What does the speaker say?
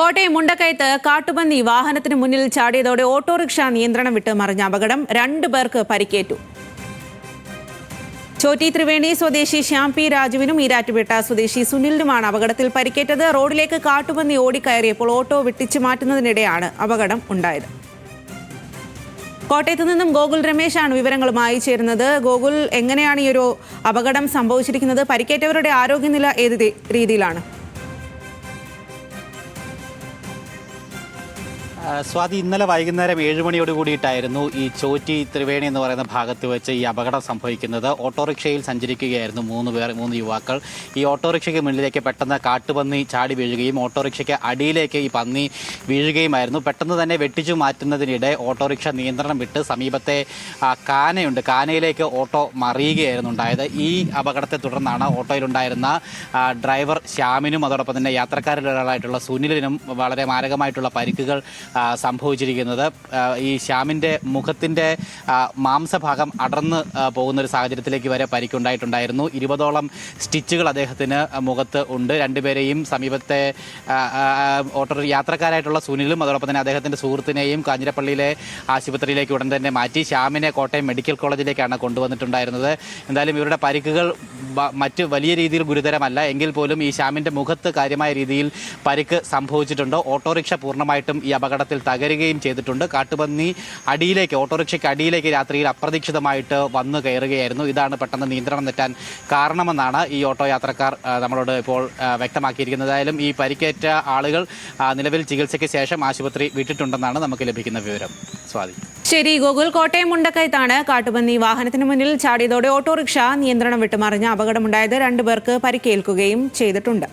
കോട്ടയം മുണ്ടക്കയത്ത് കാട്ടുപന്നി വാഹനത്തിന് മുന്നിൽ ചാടിയതോടെ ഓട്ടോറിക്ഷ നിയന്ത്രണം വിട്ട് മറിഞ്ഞ അപകടം രണ്ടു പേർക്ക് പരിക്കേറ്റു. ചോറ്റി ത്രിവേണി സ്വദേശി ശ്യാം പി രാജുവിനും ഈരാറ്റുപേട്ട സ്വദേശി സുനിലിനുമാണ് അപകടത്തിൽ പരിക്കേറ്റത്. റോഡിലേക്ക് കാട്ടുപന്നി ഓടിക്കയറിയപ്പോൾ ഓട്ടോ വെട്ടിച്ചു മാറ്റുന്നതിനിടെയാണ് അപകടം ഉണ്ടായത്. കോട്ടയത്ത് നിന്നും ഗോകുൽ രമേശാണ് വിവരങ്ങളുമായി ചേരുന്നത്. ഗോകുൽ എങ്ങനെയാണ് ഈ ഒരു അപകടം സംഭവിച്ചിരിക്കുന്നത്? പരിക്കേറ്റവരുടെ ആരോഗ്യനില ഏത് രീതിയിലാണ്? സ്വാതി ഇന്നലെ വൈകുന്നേരം ഏഴ് മണിയോട് കൂടിയിട്ടായിരുന്നു ഈ ചോറ്റി ത്രിവേണി എന്ന് പറയുന്ന ഭാഗത്ത് വെച്ച് ഈ അപകടം സംഭവിക്കുന്നത്. ഓട്ടോറിക്ഷയിൽ സഞ്ചരിക്കുകയായിരുന്നു മൂന്ന് പേർ മൂന്ന് യുവാക്കൾ. ഈ ഓട്ടോറിക്ഷയ്ക്ക് മുന്നിലേക്ക് പെട്ടെന്ന് കാട്ടുപന്നി ചാടി വീഴുകയും ഓട്ടോറിക്ഷയ്ക്ക് അടിയിലേക്ക് ഈ പന്നി വീഴുകയുമായിരുന്നു. പെട്ടെന്ന് തന്നെ വെട്ടിച്ചു മാറ്റുന്നതിനിടെ ഓട്ടോറിക്ഷ നിയന്ത്രണം വിട്ട് സമീപത്തെ കാനയുണ്ട്. കാനയിലേക്ക് ഓട്ടോ മറിയുകയായിരുന്നു ഉണ്ടായത്. ഈ അപകടത്തെ തുടർന്നാണ് ഓട്ടോയിലുണ്ടായിരുന്ന ഡ്രൈവർ ശ്യാമിനും അതോടൊപ്പം തന്നെ യാത്രക്കാരിൽ ഒരാളായിട്ടുള്ള സുനിലിനും വളരെ മാരകമായിട്ടുള്ള പരിക്കുകൾ സംഭവിച്ചിരിക്കുന്നത്. ഈ ശ്യാമിന്റെ മുഖത്തിന്റെ മാംസഭാഗം അടർന്ന് പോകുന്നൊരു സാഹചര്യത്തിലേക്ക് വരെ പരിക്കുണ്ടായിട്ടുണ്ടായിരുന്നു. ഇരുപതോളം സ്റ്റിച്ചുകൾ അദ്ദേഹത്തിന് മുഖത്ത് ഉണ്ട്. രണ്ടുപേരെയും സമീപത്തെ ഓട്ടോ യാത്രക്കാരായിട്ടുള്ള സുനിലും അതോടൊപ്പം തന്നെ അദ്ദേഹത്തിന്റെ സുഹൃത്തിനെയും കാഞ്ഞിരപ്പള്ളിയിലെ ആശുപത്രിയിലേക്ക് ഉടൻ തന്നെ മാറ്റി. ശ്യാമിനെ കോട്ടയം മെഡിക്കൽ കോളേജിലേക്കാണ് കൊണ്ടുവന്നിട്ടുണ്ടായിരുന്നത്. എന്തായാലും ഇവരുടെ പരിക്കുകൾ മറ്റ് വലിയ രീതിയിൽ ഗുരുതരമല്ല. എങ്കിൽ പോലും ഈ ശ്യാമിന്റെ മുഖത്ത് കാര്യമായ രീതിയിൽ പരിക്ക് സംഭവിച്ചിട്ടുണ്ട്. ഓട്ടോറിക്ഷ പൂർണമായിട്ടും ഈ അപകടത്തിൽ തകരുകയും ചെയ്തിട്ടുണ്ട്. കാട്ടുപന്നി അടിയിലേക്ക് ഓട്ടോറിക്ഷയ്ക്ക് അടിയിലേക്ക് രാത്രിയിൽ അപ്രതീക്ഷിതമായിട്ട് വന്നു കയറുകയായിരുന്നു. ഇതാണ് പെട്ടെന്ന് നിയന്ത്രണം തെറ്റാൻ കാരണമെന്നാണ് ഈ ഓട്ടോ യാത്രക്കാർ നമ്മളോട് ഇപ്പോൾ വ്യക്തമാക്കിയിരിക്കുന്നത്. ഏതായാലും ഈ പരിക്കേറ്റ ആളുകൾ നിലവിൽ ചികിത്സയ്ക്ക് ശേഷം ആശുപത്രി വിട്ടിട്ടുണ്ടെന്നാണ് നമുക്ക് ലഭിക്കുന്ന വിവരം. സ്വാതി. ശരി ഗോകുൽ കോട്ടയം മുണ്ടക്കയത്താണ് കാട്ടുപന്നി വാഹനത്തിന് മുന്നിൽ ചാടിയതോടെ ഓട്ടോറിക്ഷ നിയന്ത്രണം വിട്ട് മറിഞ്ഞ അപകടമുണ്ടായത് രണ്ടുപേർക്ക് പരിക്കേൽക്കുകയും ചെയ്തിട്ടുണ്ട്.